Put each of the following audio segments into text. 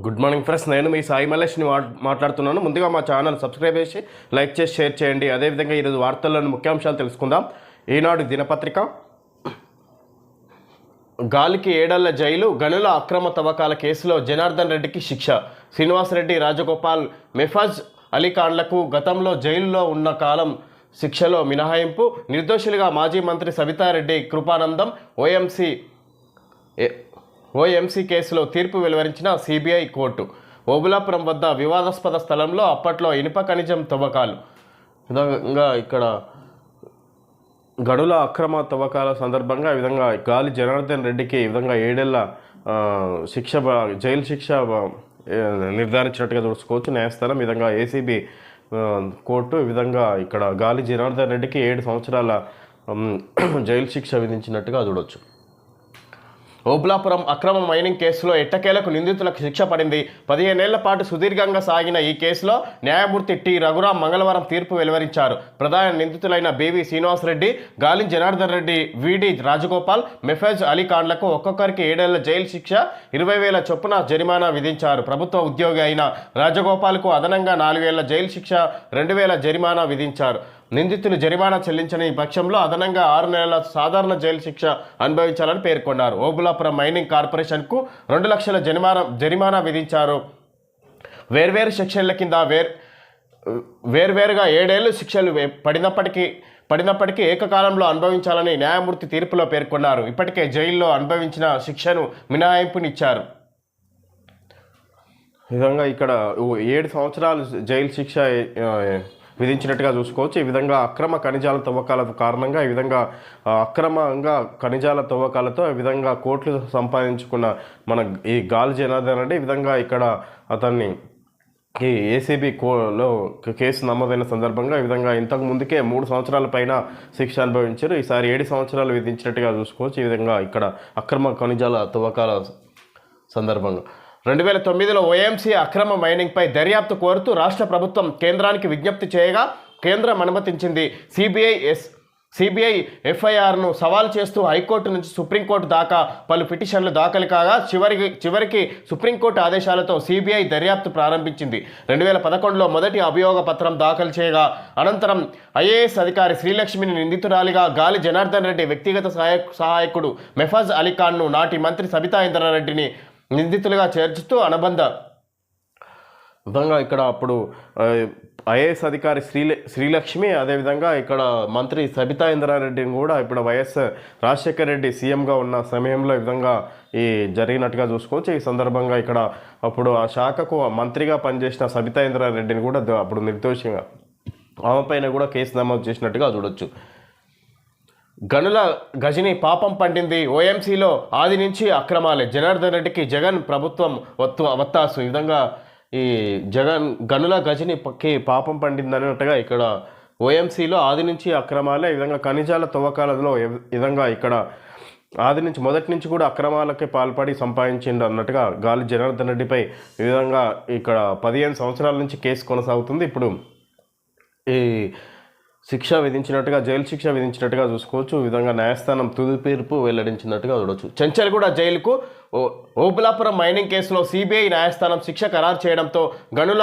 Good morning friends నేను మీ సాయి మలేష్ని మాట్లాడుతున్నాను. ముందుగా మా ఛానల్ సబ్స్క్రైబ్ చేసి లైక్ చేసి షేర్ చేయండి. అదేవిధంగా ఈరోజు వార్తల్లోని ముఖ్యాంశాలు తెలుసుకుందాం. ఈనాడు దినపత్రిక. గాలికి ఏడళ్ళ జైలు గనుల అక్రమ తవ్వకాల కేసులో జనార్దన్ రెడ్డికి శిక్ష. శ్రీనివాసరెడ్డి రాజగోపాల్ మెఫాజ్ అలీఖాన్లకు గతంలో జైలులో ఉన్న కాలం శిక్షలో మినహాయింపు. నిర్దోషులుగా మాజీ మంత్రి సవితారెడ్డి కృపానందం ఓఎంసీ ఏ- ఓఎంసీ కేసులో తీర్పు వెలువరించిన సిబిఐ కోర్టు. ఓబులాపురం వద్ద వివాదాస్పద స్థలంలో అప్పట్లో ఇనుప ఖనిజం తవ్వకాలు. విధంగా ఇక్కడ గడుల అక్రమ తవ్వకాల సందర్భంగా ఈ విధంగా గాలి జనార్దన్ రెడ్డికి ఈ విధంగా ఏడేళ్ళ శిక్ష జైలు శిక్ష నిర్ధారించినట్టుగా చూసుకోవచ్చు న్యాయస్థానం విధంగా ఏసీబీ కోర్టు విధంగా ఇక్కడ గాలి జనార్దన్ రెడ్డికి ఏడు సంవత్సరాల జైలు శిక్ష విధించినట్టుగా చూడొచ్చు. ఓబ్లాపురం అక్రమ మైనింగ్ కేసులో ఎట్టకేలకు నిందితులకు శిక్ష పడింది. పదిహేనేళ్ళ పాటు సుదీర్ఘంగా సాగిన ఈ కేసులో న్యాయమూర్తి టి. రఘురాం మంగళవారం తీర్పు వెలువరించారు. ప్రధాన నిందితులైన బీవీ శ్రీనివాసరెడ్డి గాలి జనార్దన్ రెడ్డి విడి రాజగోపాల్ మెఫజ్ అలీ ఖాన్లకు ఒక్కొక్కరికి ఏడేళ్ళ జైలు శిక్ష ఇరవై వేల చొప్పున జరిమానా విధించారు. ప్రభుత్వ ఉద్యోగి అయిన రాజగోపాల్కు అదనంగా నాలుగేళ్ళ జైలు శిక్ష రెండు వేల జరిమానా విధించారు. నిందితులు జరిమానా చెల్లించని పక్షంలో అదనంగా ఆరు నెలల సాధారణ జైలు శిక్ష అనుభవించాలని పేర్కొన్నారు. ఓబులాపురం మైనింగ్ కార్పొరేషన్కు రెండు లక్షల జరిమానా జరిమానా విధించారు. వేర్వేరు సెక్షన్ల కింద వేర్ వేర్వేరుగా ఏడేళ్ళు శిక్షలు పడినప్పటికీ పడినప్పటికీ ఏకకాలంలో అనుభవించాలని న్యాయమూర్తి తీర్పులో పేర్కొన్నారు. ఇప్పటికే జైల్లో అనుభవించిన శిక్షను మినహాయింపునిచ్చారు. ఈ విధంగా ఇక్కడ ఏడు సంవత్సరాలు జైలు శిక్ష విధించినట్టుగా చూసుకోవచ్చు. ఈ విధంగా అక్రమ ఖనిజాల తవ్వకాల కారణంగా ఈ విధంగా అక్రమంగా ఖనిజాల తవ్వకాలతో ఈ విధంగా కోట్లు సంపాదించుకున్న మన ఈ గాలి జనార్దన్ రెడ్డి ఈ విధంగా ఇక్కడ అతన్ని ఈ ఏసీబీ కోలో కేసు నమోదైన సందర్భంగా ఈ విధంగా ఇంతకు ముందుకే మూడు సంవత్సరాల పైన శిక్ష అనుభవించారు. ఈసారి ఏడు సంవత్సరాలు విధించినట్టుగా చూసుకోవచ్చు. ఈ విధంగా ఇక్కడ అక్రమ ఖనిజాల తవ్వకాల సందర్భంగా. రెండు వేల తొమ్మిదిలో ఓఎంసీ అక్రమ మైనింగ్పై దర్యాప్తు కోరుతూ రాష్ట్ర ప్రభుత్వం కేంద్రానికి విజ్ఞప్తి చేయగా కేంద్రం అనుమతించింది. సిబిఐ ఎస్ సిబిఐ ఎఫ్ఐఆర్ను సవాల్ చేస్తూ హైకోర్టు నుంచి సుప్రీంకోర్టు దాకా పలు పిటిషన్లు దాఖలు కాగా చివరికి చివరికి సుప్రీంకోర్టు ఆదేశాలతో సిబిఐ దర్యాప్తు ప్రారంభించింది. రెండు వేల పదకొండులో మొదటి అభియోగ పత్రం దాఖలు చేయగా అనంతరం ఐఏఎస్ అధికారి శ్రీలక్ష్మిని నిందితురాలిగా గాలి జనార్దన్ రెడ్డి వ్యక్తిగత సహాయ సహాయకుడు మెఫాజ్ అలీఖాన్ను నాటి మంత్రి సబితా ఇంద్రారెడ్డిని నిందితులుగా చేర్చుతూ అనుబంధ విధంగా ఇక్కడ అప్పుడు ఐఏఎస్ అధికారి శ్రీల శ్రీలక్ష్మి అదేవిధంగా ఇక్కడ మంత్రి సబితా ఇంద్రారెడ్డిని కూడా ఇప్పుడు వైఎస్ రాజశేఖర రెడ్డి సీఎంగా ఉన్న సమయంలో ఈ విధంగా ఈ జరిగినట్టుగా చూసుకోవచ్చు. ఈ సందర్భంగా ఇక్కడ అప్పుడు ఆ శాఖకు మంత్రిగా పనిచేసిన సబితా ఇంద్రారెడ్డిని కూడా అప్పుడు నిర్దోషంగా ఆమె పైన కూడా కేసు నమోదు చేసినట్టుగా చూడొచ్చు. గనుల గజని పాపం పండింది ఓఎంసీలో ఆది నుంచి అక్రమాలే. జనార్దన్ రెడ్డికి జగన్ ప్రభుత్వం వత్తు వత్తాసు. ఈ విధంగా ఈ జగన్ గనుల గజిని పక్కి పాపం పండింది అన్నట్టుగా ఇక్కడ ఓఎంసీలో ఆది నుంచి అక్రమాలే. ఈ విధంగా ఖనిజాల తవ్వకాలలో విధంగా ఇక్కడ ఆది నుంచి మొదటి నుంచి కూడా అక్రమాలకి పాల్పడి సంపాదించిండు అన్నట్టుగా గాలి జనార్దన్ రెడ్డిపై ఈ విధంగా ఇక్కడ పదిహేను సంవత్సరాల నుంచి కేసు కొనసాగుతుంది. ఇప్పుడు ఈ శిక్ష విధించినట్టుగా జైలు శిక్ష విధించినట్టుగా చూసుకోవచ్చు. ఈ విధంగా న్యాయస్థానం తుది తీర్పు వెల్లడించినట్టుగా చూడవచ్చు చెంచల్గూడ జైలుకు ఓ ఓబులాపురం మైనింగ్ కేసులో సిబిఐ న్యాయస్థానం శిక్ష ఖరారు చేయడంతో గనుల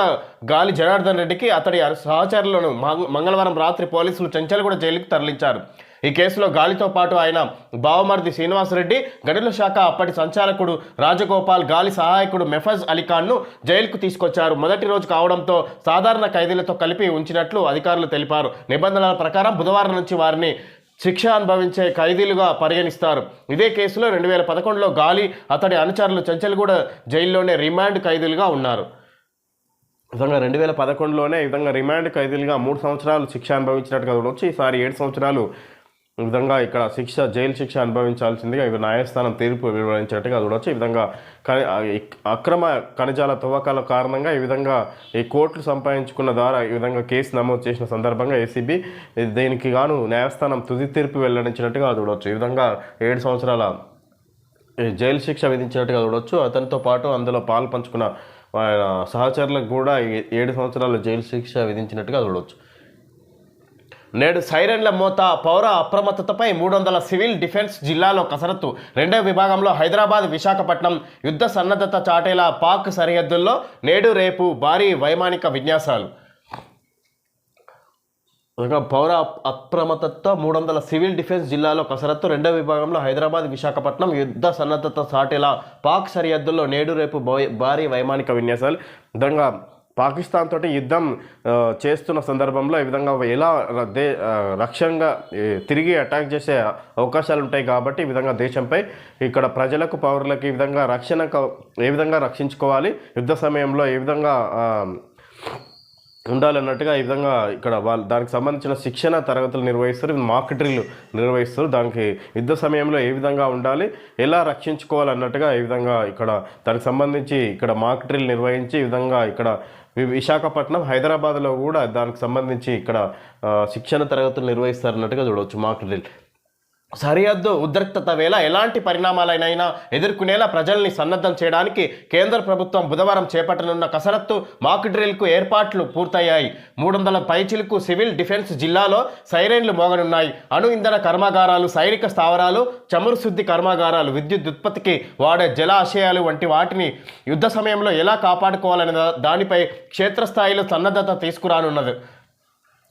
గాలి జనార్దన్ రెడ్డికి అతడి సహచరులను మంగళవారం రాత్రి పోలీసులు చెంచల్గూడ జైలుకు తరలించారు. ఈ కేసులో గాలితో పాటు ఆయన బావమర్ది శ్రీనివాసరెడ్డి గనుల శాఖ అప్పటి సంచాలకుడు రాజగోపాల్ గాలి సహాయకుడు మెఫజ్ అలీఖాన్ను జైలుకు తీసుకొచ్చారు. మొదటి రోజు కావడంతో సాధారణ ఖైదీలతో కలిపి ఉంచినట్లు అధికారులు తెలిపారు. నిబంధనల ప్రకారం బుధవారం నుంచి వారిని శిక్ష అనుభవించే ఖైదీలుగా పరిగణిస్తారు. ఇదే కేసులో రెండు వేల పదకొండులో గాలి అతడి అనుచరులు చెంచల్గూడ జైల్లోనే రిమాండ్ ఖైదీలుగా ఉన్నారు. విధంగా రెండు వేల పదకొండులోనే ఈ విధంగా రిమాండ్ ఖైదీలుగా మూడు సంవత్సరాలు శిక్ష అనుభవించినట్టుగా చూడవచ్చు ఈసారి ఏడు సంవత్సరాలు విధంగా ఇక్కడ శిక్ష జైలు శిక్ష అనుభవించాల్సిందిగా ఇవి న్యాయస్థానం తీర్పు వివరించినట్టుగా చూడవచ్చు ఈ విధంగా అక్రమ ఖనిజాల తవ్వకాల కారణంగా ఈ విధంగా ఈ కోర్టులు సంపాదించుకున్న ద్వారా ఈ విధంగా కేసు నమోదు చేసిన సందర్భంగా ఏసీబీ దీనికి గాను న్యాయస్థానం తుది తీర్పు వెల్లడించినట్టుగా చూడవచ్చు ఈ విధంగా ఏడు సంవత్సరాల జైలు శిక్ష విధించినట్టుగా చూడవచ్చు అతనితో పాటు అందులో పాలు పంచుకున్న సహచరులకు కూడా ఏడు సంవత్సరాల జైలు శిక్ష విధించినట్టుగా చూడవచ్చు నేడు సైరన్ల మోత పౌర అప్రమత్తతపై మూడు వందల సివిల్ డిఫెన్స్ జిల్లాలో కసరత్తు. రెండవ విభాగంలో హైదరాబాద్ విశాఖపట్నం యుద్ధ సన్నద్ధత చాటేలా పాక్ సరిహద్దుల్లో నేడు రేపు భారీ వైమానిక విన్యాసాలు. ఇంకా పౌర అప్రమత్తతో మూడు వందల సివిల్ డిఫెన్స్ జిల్లాలో కసరత్తు. రెండవ విభాగంలో హైదరాబాద్ విశాఖపట్నం యుద్ధ సన్నద్ధత సాటేలా పాక్ సరిహద్దుల్లో నేడు రేపు భారీ వైమానిక విన్యాసాలు. విధంగా పాకిస్తాన్ తోటి యుద్ధం చేస్తున్న సందర్భంలో ఈ విధంగా ఎలా ర- దే ఆ, తిరిగి అటాక్ చేసే అవకాశాలు ఉంటాయి కాబట్టి ఈ విధంగా దేశంపై ఇక్కడ ప్రజలకు పౌరులకు ఈ విధంగా రక్షణ ఏ విధంగా రక్షించుకోవాలి యుద్ధ సమయంలో ఏ విధంగా ఉండాలన్నట్టుగా ఈ విధంగా ఇక్కడ వాళ్ళు దానికి సంబంధించిన శిక్షణ తరగతులు నిర్వహిస్తారు మాక్ డ్రిల్ నిర్వహిస్తారు. దానికి యుద్ధ సమయంలో ఏ విధంగా ఉండాలి ఎలా రక్షించుకోవాలన్నట్టుగా ఈ విధంగా ఇక్కడ దానికి సంబంధించి ఇక్కడ మాక్ డ్రిల్ నిర్వహించి ఈ విధంగా ఇక్కడ విశాఖపట్నం హైదరాబాద్లో కూడా దానికి సంబంధించి ఇక్కడ శిక్షణ తరగతులు నిర్వహిస్తారన్నట్టుగా చూడవచ్చు. మాక్ డ్రిల్ సరిహద్దు ఉద్రిక్తత వేళ ఎలాంటి పరిణామాలైనా ఎదుర్కొనేలా ప్రజల్ని సన్నద్ధం చేయడానికి కేంద్ర ప్రభుత్వం బుధవారం చేపట్టనున్న కసరత్తు మాక్ డ్రిల్కు ఏర్పాట్లు పూర్తయ్యాయి. మూడు వందల పైచిలకు సివిల్ డిఫెన్స్ జిల్లాలో సైరెన్లు మోగనున్నాయి. అణు ఇంధన కర్మాగారాలు సైనిక స్థావరాలు చమురు శుద్ధి కర్మాగారాలు విద్యుత్ ఉత్పత్తికి వాడే జలాశయాలు వంటి వాటిని యుద్ధ సమయంలో ఎలా కాపాడుకోవాలనే దానిపై క్షేత్రస్థాయిలో సన్నద్ధత తీసుకురానున్నది.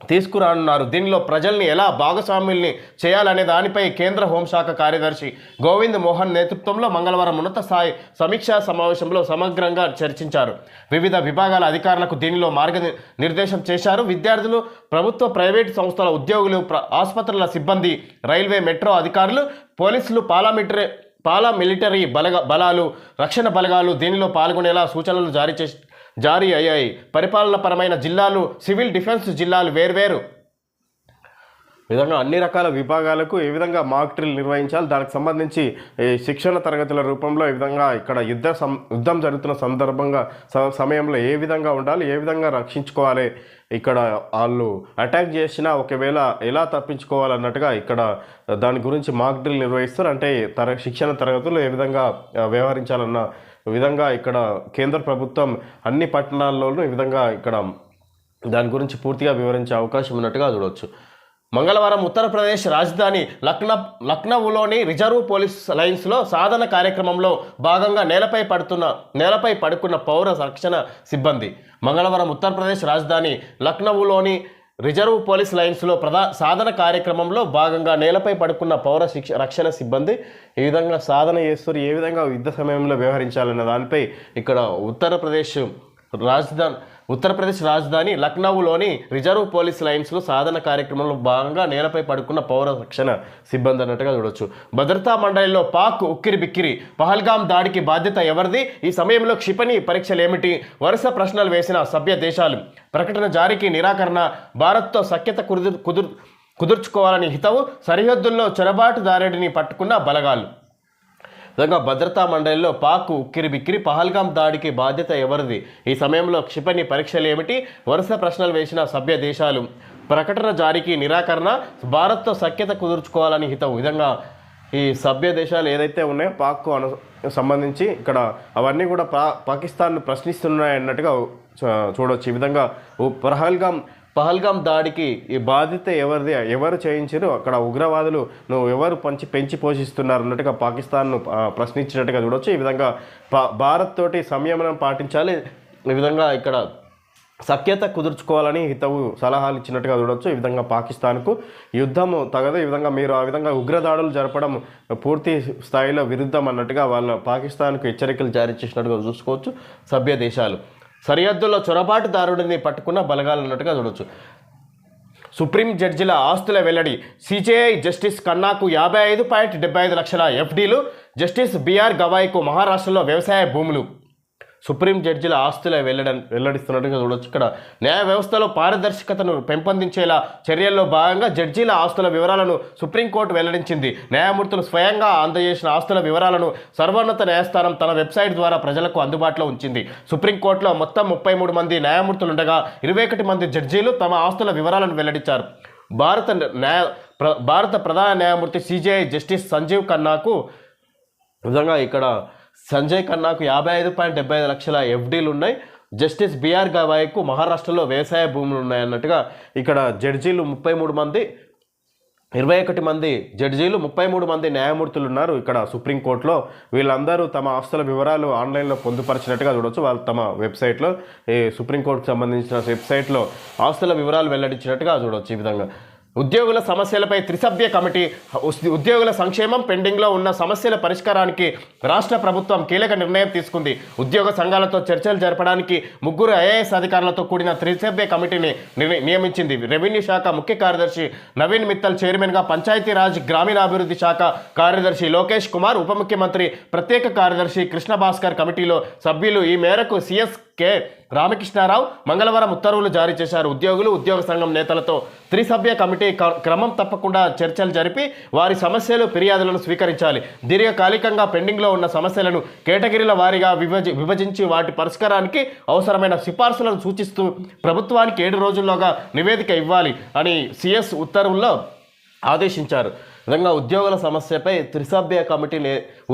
తీసుకురానున్నారు. దీనిలో ప్రజల్ని ఎలా భాగస్వాముల్ని చేయాలనే దానిపై కేంద్ర హోంశాఖ కార్యదర్శి గోవింద్ మోహన్ నేతృత్వంలో మంగళవారం ఉన్నత స్థాయి సమీక్షా సమావేశంలో సమగ్రంగా చర్చించారు. వివిధ విభాగాల అధికారులకు దీనిలో మార్గ నిర్దేశం చేశారు. విద్యార్థులు ప్రభుత్వ ప్రైవేటు సంస్థల ఉద్యోగులు ఆసుపత్రుల సిబ్బంది రైల్వే మెట్రో అధికారులు పోలీసులు పారామిలిటరీ పాలా మిలిటరీ బలగ బలాలు రక్షణ బలగాలు దీనిలో పాల్గొనేలా సూచనలు జారీ చేసి జారీ అయ్యాయి. పరిపాలనపరమైన జిల్లాలు సివిల్ డిఫెన్స్ జిల్లాలు వేర్వేరు. విధంగా అన్ని రకాల విభాగాలకు ఏ విధంగా మాక్ డ్రిల్ నిర్వహించాలి. దానికి సంబంధించి ఈ శిక్షణ తరగతుల రూపంలో ఈ విధంగా ఇక్కడ యుద్ధ సం యుద్ధం జరుగుతున్న సందర్భంగా స- సమయంలో ఏ విధంగా ఉండాలి ఏ విధంగా రక్షించుకోవాలి ఇక్కడ వాళ్ళు అటాక్ చేసినా ఒకవేళ ఎలా తప్పించుకోవాలన్నట్టుగా ఇక్కడ దాని గురించి మాక్ డ్రిల్ నిర్వహిస్తారు. అంటే తర శిక్షణ తరగతులు ఏ విధంగా వ్యవహరించాలన్న విధంగా ఇక్కడ కేంద్ర ప్రభుత్వం అన్ని పట్టణాల్లోనూ ఈ విధంగా ఇక్కడ దాని గురించి పూర్తిగా వివరించే అవకాశం ఉన్నట్టుగా చూడవచ్చు మంగళవారం ఉత్తరప్రదేశ్ రాజధాని లక్నో లక్నౌలోని రిజర్వ్ పోలీస్ లైన్స్లో సాధన కార్యక్రమంలో భాగంగా నేలపై పడుతున్న నేలపై పడుకున్న పౌర రక్షణ సిబ్బంది. మంగళవారం ఉత్తరప్రదేశ్ రాజధాని లక్నౌలోని రిజర్వ్ పోలీస్ లైన్స్లో ప్రధా సాధన కార్యక్రమంలో భాగంగా నేలపై పడుకున్న పౌర శిక్ష రక్షణ సిబ్బంది ఏ విధంగా సాధన చేస్తారు ఏ విధంగా యుద్ధ సమయంలో వ్యవహరించాలన్న దానిపై ఇక్కడ ఉత్తరప్రదేశ్ రాజధాని ఉత్తరప్రదేశ్ రాజధాని లక్నౌలోని రిజర్వ్ పోలీస్ లైన్స్లో సాధన కార్యక్రమంలో భాగంగా నేలపై పడుకున్న పౌర రక్షణ సిబ్బంది అన్నట్టుగా చూడొచ్చు. భద్రతా మండలిలో పాక్ ఉక్కిరి బిక్కిరి పహల్గాం దాడికి బాధ్యత ఎవరిది? ఈ సమయంలో క్షిపణి పరీక్షలు ఏమిటి వరుస ప్రశ్నలు వేసిన సభ్య దేశాలు. ప్రకటన జారీకి నిరాకరణ భారత్తో సఖ్యత కుదుర్ కుదుర్చుకోవాలని హితవు సరిహద్దుల్లో చొరబాటుదారుడిని పట్టుకున్న బలగాలు. విధంగా భద్రతా మండలిలో పాక్ ఉక్కిరి బిక్కిరి పహల్గాం దాడికి బాధ్యత ఎవరిది? ఈ సమయంలో క్షిపణి పరీక్షలు ఏమిటి? వరుస ప్రశ్నలు వేసిన సభ్య దేశాలు. ప్రకటన జారీకి నిరాకరణ భారత్తో సఖ్యత కుదుర్చుకోవాలని హితం. విధంగా ఈ సభ్య దేశాలు ఏదైతే ఉన్నాయో పాక్కు అను సంబంధించి ఇక్కడ అవన్నీ కూడా పా పాకిస్తాన్ను ప్రశ్నిస్తున్నాయన్నట్టుగా చూడొచ్చు. ఈ విధంగా ఓ పహల్గాం పహల్గాం దాడికి ఈ బాధ్యత ఎవరిది ఎవరు చేయించారు? అక్కడ ఉగ్రవాదులు నువ్వు ఎవరు పంచి పెంచి పోషిస్తున్నారు అన్నట్టుగా పాకిస్తాన్ను ప్రశ్నించినట్టుగా చూడొచ్చు. ఈ విధంగా భారత్ తోటి సంయమనం పాటించాలి. ఈ విధంగా ఇక్కడ సఖ్యత కుదుర్చుకోవాలని హితవు సలహాలు ఇచ్చినట్టుగా చూడొచ్చు. ఈ విధంగా పాకిస్తాన్కు యుద్ధము తగదు. ఈ విధంగా మీరు ఆ విధంగా ఉగ్రదాడులు జరపడం పూర్తి స్థాయిలో విరుద్ధం అన్నట్టుగా వాళ్ళ పాకిస్తాన్కు హెచ్చరికలు జారీ చేసినట్టుగా చూసుకోవచ్చు సభ్య దేశాలు. సరిహద్దుల్లో చొరబాటుదారుడిని పట్టుకున్న బలగాలు అన్నట్టుగా చూడొచ్చు. సుప్రీం జడ్జిల ఆస్తుల వెల్లడి సిజేఐ జస్టిస్ కన్నాకు యాభై ఐదు పాయింట్ డెబ్బై ఐదు లక్షల ఎఫ్డీలు జస్టిస్ బిఆర్ గవాయ్కు మహారాష్ట్రలో వ్యవసాయ భూములు. సుప్రీం జడ్జిల ఆస్తుల వెల్లడ వెల్లడిస్తున్నట్టుగా చూడొచ్చు. ఇక్కడ న్యాయ వ్యవస్థలో పారదర్శకతను పెంపొందించేలా చర్యల్లో భాగంగా జడ్జీల ఆస్తుల వివరాలను సుప్రీంకోర్టు వెల్లడించింది. న్యాయమూర్తులు స్వయంగా అందజేసిన ఆస్తుల వివరాలను సర్వోన్నత న్యాయస్థానం తన వెబ్సైట్ ద్వారా ప్రజలకు అందుబాటులో ఉంచింది. సుప్రీంకోర్టులో మొత్తం ముప్పై మూడు మంది న్యాయమూర్తులు ఉండగా ఇరవై ఒకటి మంది జడ్జీలు తమ ఆస్తుల వివరాలను వెల్లడించారు. భారత న్యాయ ప్ర- భారత ప్రధాన న్యాయమూర్తి సిజేఐ జస్టిస్ సంజీవ్ ఖన్నాకు విధంగా ఇక్కడ సంజయ్ ఖన్నాకు యాభై ఐదు పాయింట్ డెబ్బై ఐదు లక్షల ఎఫ్డీలు ఉన్నాయి. జస్టిస్ బిఆర్ గవాయ్కు మహారాష్ట్రలో వ్యవసాయ భూములు ఉన్నాయన్నట్టుగా ఇక్కడ జడ్జీలు ముప్పై మూడు మంది ఇరవై ఒకటి మంది జడ్జీలు ముప్పై మూడు మంది న్యాయమూర్తులు ఉన్నారు. ఇక్కడ సుప్రీంకోర్టులో వీళ్ళందరూ తమ ఆస్తుల వివరాలు ఆన్లైన్లో పొందుపరిచినట్టుగా చూడొచ్చు. వాళ్ళు తమ వెబ్సైట్లో ఈ సుప్రీంకోర్టుకు సంబంధించిన వెబ్సైట్లో ఆస్తుల వివరాలు వెల్లడించినట్టుగా చూడవచ్చు ఈ విధంగా. ఉద్యోగుల సమస్యలపై త్రిసభ్య కమిటీ ఉద్యోగుల సంక్షేమం పెండింగ్లో ఉన్న సమస్యల పరిష్కారానికి రాష్ట్ర ప్రభుత్వం కీలక నిర్ణయం తీసుకుంది. ఉద్యోగ సంఘాలతో చర్చలు జరపడానికి ముగ్గురు ఐఏఎస్ అధికారులతో కూడిన త్రిసభ్య కమిటీని నియమించింది. రెవెన్యూ శాఖ ముఖ్య కార్యదర్శి నవీన్ మిత్తల్ చైర్మన్గా పంచాయతీరాజ్ గ్రామీణాభివృద్ధి శాఖ కార్యదర్శి లోకేష్ కుమార్ ఉప ముఖ్యమంత్రి ప్రత్యేక కార్యదర్శి కృష్ణ భాస్కర్ కమిటీలో సభ్యులు ఈ మేరకు సిఎస్ కే రామకృష్ణారావు మంగళవారం ఉత్తర్వులు జారీ చేశారు. ఉద్యోగులు ఉద్యోగ సంఘం నేతలతో త్రిసభ్య కమిటీ క- క్రమం తప్పకుండా చర్చలు జరిపి వారి సమస్యలు ఫిర్యాదులను స్వీకరించాలి. దీర్ఘకాలికంగా పెండింగ్లో ఉన్న సమస్యలను కేటగిరీల వారీగా విభజ విభజించి వాటి పరిష్కారానికి అవసరమైన సిఫార్సులను సూచిస్తూ ప్రభుత్వానికి ఏడు రోజుల్లోగా నివేదిక ఇవ్వాలి అని సిఎస్ ఉత్తర్వుల్లో ఆదేశించారు. విధంగా ఉద్యోగుల సమస్యపై త్రిసభ్య కమిటీ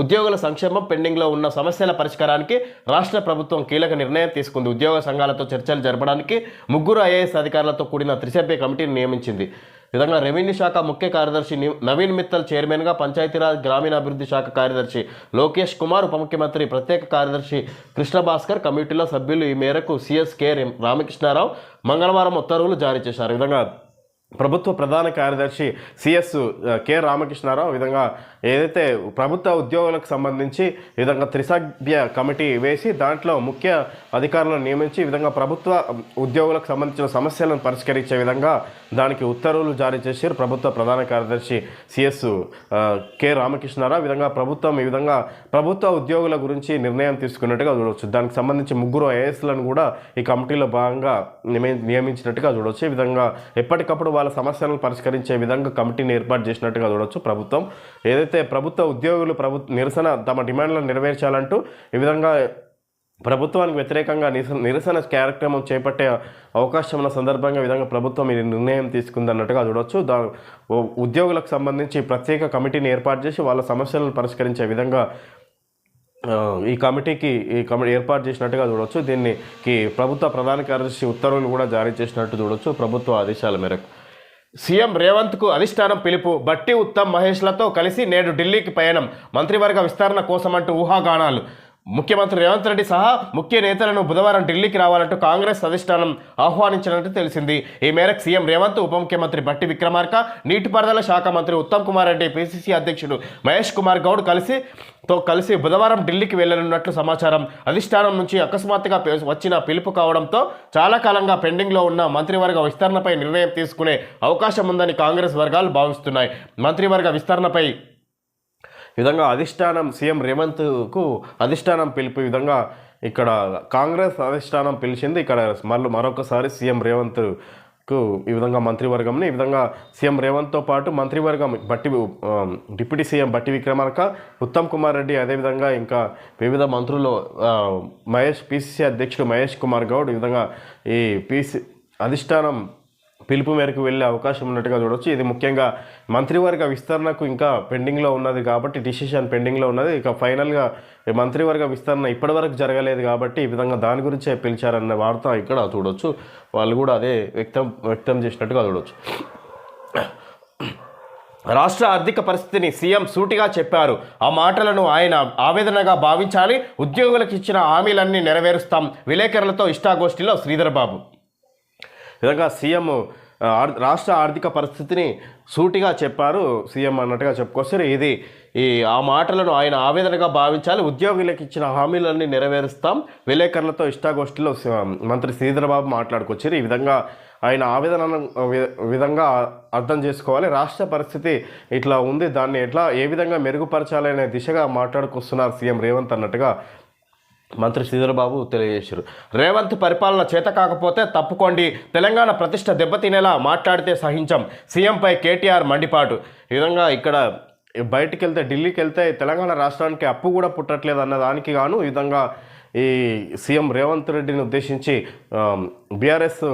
ఉద్యోగుల సంక్షేమం పెండింగ్లో ఉన్న సమస్యల పరిష్కారానికి రాష్ట్ర ప్రభుత్వం కీలక నిర్ణయం తీసుకుంది. ఉద్యోగ సంఘాలతో చర్చలు జరపడానికి ముగ్గురు ఐఏఎస్ అధికారులతో కూడిన త్రిసభ్య కమిటీని నియమించింది. విధంగా రెవెన్యూ శాఖ ముఖ్య కార్యదర్శి నవీన్ మిత్తల్ చైర్మన్గా పంచాయతీరాజ్ గ్రామీణాభివృద్ధి శాఖ కార్యదర్శి లోకేష్ కుమార్ ఉప ముఖ్యమంత్రి ప్రత్యేక కార్యదర్శి కృష్ణ భాస్కర్ కమిటీలో సభ్యులు ఈ మేరకు సిఎస్ కె రామకృష్ణారావు మంగళవారం ఉత్తర్వులు జారీ చేశారు. విధంగా ప్రభుత్వ ప్రధాన కార్యదర్శి సిఎస్ కె. రామకృష్ణారావు విధంగా ఏదైతే ప్రభుత్వ ఉద్యోగులకు సంబంధించి ఈ విధంగా త్రిసభ్య కమిటీ వేసి దాంట్లో ముఖ్య అధికారులను నియమించి ఈ విధంగా ప్రభుత్వ ఉద్యోగులకు సంబంధించిన సమస్యలను పరిష్కరించే విధంగా దానికి ఉత్తర్వులు జారీ చేశారు ప్రభుత్వ ప్రధాన కార్యదర్శి సిఎస్ కె. రామకృష్ణారావు. విధంగా ప్రభుత్వం ఈ విధంగా ప్రభుత్వ ఉద్యోగుల గురించి నిర్ణయం తీసుకున్నట్టుగా చూడవచ్చు. దానికి సంబంధించి ముగ్గురు ఐఏఎస్లను కూడా ఈ కమిటీలో భాగంగా నియమించినట్టుగా చూడవచ్చు. ఈ విధంగా ఎప్పటికప్పుడు వాళ్ళ సమస్యలను పరిష్కరించే విధంగా కమిటీని ఏర్పాటు చేసినట్టుగా చూడవచ్చు ప్రభుత్వం. ఏదైతే ప్రభుత్వ ఉద్యోగులు ప్రభుత్వ నిరసన తమ డిమాండ్లను నెరవేర్చాలంటూ ఈ విధంగా ప్రభుత్వానికి వ్యతిరేకంగా నిరసన నిరసన కార్యక్రమం చేపట్టే అవకాశం ఉన్న సందర్భంగా ఈ విధంగా ప్రభుత్వం ఈ నిర్ణయం తీసుకుందన్నట్టుగా చూడవచ్చు దా ఉద్యోగులకు సంబంధించి ప్రత్యేక కమిటీని ఏర్పాటు చేసి వాళ్ళ సమస్యలను పరిష్కరించే విధంగా ఈ కమిటీకి ఈ కమిటీ ఏర్పాటు చేసినట్టుగా చూడవచ్చు దీనికి ప్రభుత్వ ప్రధాన కార్యదర్శి ఉత్తర్వులు కూడా జారీ చేసినట్టు చూడవచ్చు ప్రభుత్వ ఆదేశాల మేరకు. సీఎం రేవంత్కు అధిష్టానం పిలుపు. బట్టి ఉత్తమ్ మహేష్లతో కలిసి నేడు ఢిల్లీకి పయనం మంత్రివర్గ విస్తరణ కోసమంటూ ఊహాగానాలు. ముఖ్యమంత్రి రేవంత్ రెడ్డి సహా ముఖ్య నేతలను బుధవారం ఢిల్లీకి రావాలంటూ కాంగ్రెస్ అధిష్టానం ఆహ్వానించినట్టు తెలిసింది. ఈ మేరకు సీఎం రేవంత్ ఉప ముఖ్యమంత్రి బట్టి విక్రమార్క నీటిపారుదల శాఖ మంత్రి ఉత్తమ్ కుమార్ రెడ్డి పిసిసి అధ్యక్షుడు మహేష్ కుమార్ గౌడ్ కలిసి తో కలిసి బుధవారం ఢిల్లీకి వెళ్ళనున్నట్లు సమాచారం. అధిష్టానం నుంచి అకస్మాత్తుగా పే- వచ్చిన పిలుపు కావడంతో చాలా కాలంగా పెండింగ్లో ఉన్న మంత్రివర్గ విస్తరణపై నిర్ణయం తీసుకునే అవకాశం ఉందని కాంగ్రెస్ వర్గాలు భావిస్తున్నాయి. మంత్రివర్గ విస్తరణపై విధంగా అధిష్టానం సీఎం రేవంత్కు అధిష్టానం పిలిపి విధంగా ఇక్కడ కాంగ్రెస్ అధిష్టానం పిలిచింది. ఇక్కడ మళ్ళీ మరొకసారి సీఎం రేవంత్కు ఈ విధంగా మంత్రివర్గంని ఈ విధంగా సీఎం రేవంత్తో పాటు మంత్రివర్గం బట్టి డిప్యూటీ సీఎం బట్టి విక్రమార్క ఉత్తమ్ కుమార్ రెడ్డి అదేవిధంగా ఇంకా వివిధ మంత్రులు మహేష్ పిసిసి అధ్యక్షుడు మహేష్ కుమార్ గౌడ్ ఈ విధంగా ఈ పిసి అధిష్టానం పిలుపు మేరకు వెళ్ళే అవకాశం ఉన్నట్టుగా చూడవచ్చు ఇది ముఖ్యంగా మంత్రివర్గ విస్తరణకు ఇంకా పెండింగ్లో ఉన్నది కాబట్టి డిసిషన్ పెండింగ్లో ఉన్నది. ఇక ఫైనల్గా మంత్రివర్గ విస్తరణ ఇప్పటివరకు జరగలేదు కాబట్టి ఈ విధంగా దాని గురించే పిలిచారన్న వార్త ఇక్కడ చూడొచ్చు. వాళ్ళు కూడా అదే వ్యక్తం వ్యక్తం చేసినట్టుగా చూడొచ్చు. రాష్ట్ర ఆర్థిక పరిస్థితిని సీఎం సూటిగా చెప్పారు. ఆ మాటలను ఆయన ఆవేదనగా భావించాలి. ఉద్యోగులకు ఇచ్చిన హామీలన్నీ నెరవేరుస్తాం. విలేకరులతో ఇష్టాగోష్ఠిలో శ్రీధర్ బాబు విధంగా సీఎం ఆర్- రాష్ట్ర ఆర్థిక పరిస్థితిని సూటిగా చెప్పారు సీఎం అన్నట్టుగా చెప్పుకొస్తారు ఇది ఈ ఆ మాటలను ఆయన ఆవేదనగా భావించాలి. ఉద్యోగులకు ఇచ్చిన హామీలన్నీ నెరవేరుస్తాం. విలేకరులతో ఇష్టాగోష్ఠిలో మంత్రి శ్రీధరబాబు మాట్లాడుకొచ్చారు. ఈ విధంగా ఆయన ఆవేదన వి- విధంగా అర్థం చేసుకోవాలి. రాష్ట్ర పరిస్థితి ఇట్లా ఉంది. దాన్ని ఎట్లా ఏ విధంగా మెరుగుపరచాలనే దిశగా మాట్లాడుకొస్తున్నారు సీఎం రేవంత్ అన్నట్టుగా మంత్రి శ్రీధరబాబు తెలియజేశారు. రేవంత్ పరిపాలన చేత కాకపోతే తప్పుకోండి. తెలంగాణ ప్రతిష్ట దెబ్బతినేలా మాట్లాడితే సహించం. సీఎంపై కేటీఆర్ మండిపాటు. ఈ విధంగా ఇక్కడ బయటికి వెళ్తే ఢిల్లీకి వెళ్తే తెలంగాణ రాష్ట్రానికి అప్పు కూడా పుట్టట్లేదు అన్న దానికి గాను ఈ విధంగా ఈ సీఎం రేవంత్ రెడ్డిని ఉద్దేశించి బీఆర్ఎస్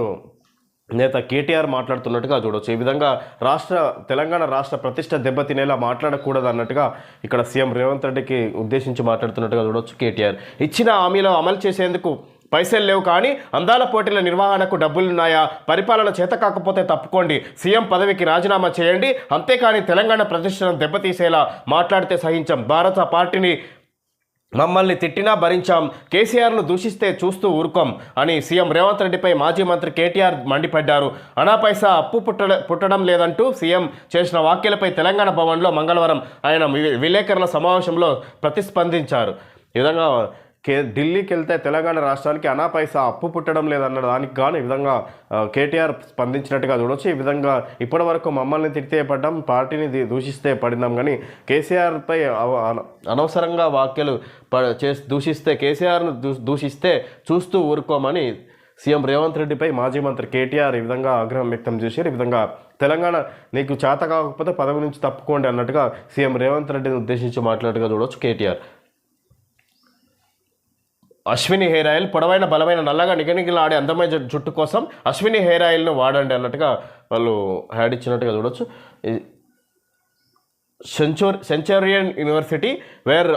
నేత కేటీఆర్ మాట్లాడుతున్నట్టుగా చూడవచ్చు ఈ విధంగా రాష్ట్ర తెలంగాణ రాష్ట్ర ప్రతిష్ట దెబ్బతినేలా మాట్లాడకూడదు అన్నట్టుగా ఇక్కడ సీఎం రేవంత్ రెడ్డికి ఉద్దేశించి మాట్లాడుతున్నట్టుగా చూడవచ్చు కేటీఆర్. ఇచ్చిన హామీలో అమలు చేసేందుకు పైసలు లేవు కానీ అందాల పోటీల నిర్వహణకు డబ్బులున్నాయా? పరిపాలన చేత కాకపోతే తప్పుకోండి. సీఎం పదవికి రాజీనామా చేయండి. అంతేకాని తెలంగాణ ప్రతిష్టను దెబ్బతీసేలా మాట్లాడితే సహించం. భారత పార్టీని మమ్మల్ని తిట్టినా భరించాం. కేసీఆర్ను దూషిస్తే చూస్తూ ఊరుకోం అని సీఎం రేవంత్ రెడ్డిపై మాజీ మంత్రి కేటీఆర్ మండిపడ్డారు. అనాపైసా అప్పు పుట్టడ పుట్టడం లేదంటూ సీఎం చేసిన వ్యాఖ్యలపై తెలంగాణ భవన్లో మంగళవారం ఆయన వి- విలేకరుల సమావేశంలో ప్రతిస్పందించారు. ఈ విధంగా కే ఢిల్లీకి వెళ్తే తెలంగాణ రాష్ట్రానికి అనా పైసా అప్పు పుట్టడం లేదన్న దానికి గాను ఈ విధంగా కేటీఆర్ స్పందించినట్టుగా చూడొచ్చు. ఈ విధంగా ఇప్పటి వరకు మమ్మల్ని తిడితే పడ్డాం పార్టీని దూషిస్తే పడినాం కానీ కేసీఆర్పై అవ- అన- అనవసరంగా వ్యాఖ్యలు ప చేసి దూషిస్తే కేసీఆర్ను దూ దూషిస్తే చూస్తూ ఊరుకోమని సీఎం రేవంత్ రెడ్డిపై మాజీ మంత్రి కేటీఆర్ ఈ విధంగా ఆగ్రహం వ్యక్తం చేశారు. ఈ విధంగా తెలంగాణ నీకు చేత కాకపోతే పదవి నుంచి తప్పుకోండి అన్నట్టుగా సీఎం రేవంత్ రెడ్డిని ఉద్దేశించి మాట్లాడుగా చూడవచ్చు కేటీఆర్. అశ్విని హెయిర్ ఆయిల్ పొడవైన బలమైన నల్లగా నిగనిగలాడే అందమైన జుట్టు కోసం అశ్విని హెయిర్ ఆయిల్ను వాడండి అన్నట్టుగా వాళ్ళు హ్యాడ్ ఇచ్చినట్టుగా చూడొచ్చు. సెంచుర్ Centurion university where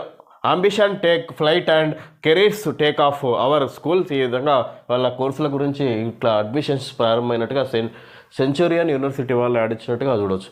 ambition take flight and careers take off our schools ఈ విధంగా వాళ్ళ కోర్సుల గురించి ఇట్లా అడ్మిషన్స్ ప్రారంభమైనట్టుగా సెన్ సెంచురియన్ యూనివర్సిటీ వాళ్ళు యాడ్ చూడవచ్చు